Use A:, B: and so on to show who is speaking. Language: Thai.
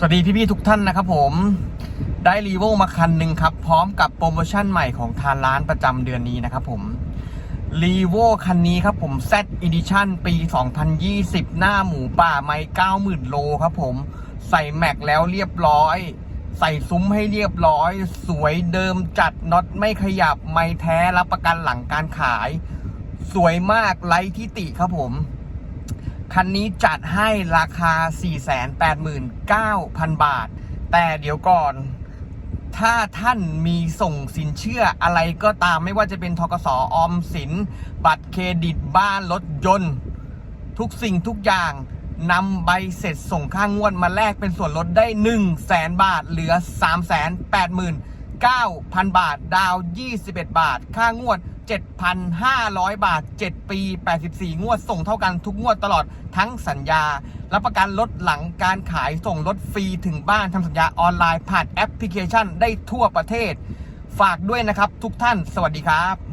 A: สวัสดีพี่ๆทุกท่านนะครับผมได้รีโวมาคันหนึ่งครับ พร้อมกับโปรโมชั่นใหม่ของทางร้านประจำเดือนนี้นะครับผมรีโวคันนี้ครับผม Z Edition ปี 2020 หน้าหมูป่าไม่90,000 โลครับผมใส่แม็กแล้วเรียบร้อย ใส่ซุ้มให้เรียบร้อย สวยเดิมจัดน็อตไม่ขยับ ไม่แท้รับประกันหลังการขาย สวยมากไร้ที่ติครับผม คันนี้จัดให้ราคา 489,000 บาท แต่เดี๋ยวก่อน ถ้าท่านมีส่งสินเชื่ออะไรก็ตามไม่ว่าจะเป็นทกสออมสิน บัตรเครดิตบ้านรถยนต์ ทุกสิ่งทุกอย่างนำใบเสร็จส่งค่างวดมาแลกเป็นส่วนลดได้ 1 0 0 0 0แสนบาท เหลือ 3 8 9 0 0 0 9,000 บาท ดาว 21 บาท ค่างวด 7,500 บาท 7 ปี 84 งวด ส่งเท่ากันทุกงวดตลอดทั้งสัญญา รับประกันลดหลังการขายส่งรถฟรีถึงบ้านทำสัญญาออนไลน์ผ่านแอปพลิเคชันได้ทั่วประเทศ ฝากด้วยนะครับทุกท่าน สวัสดีครับ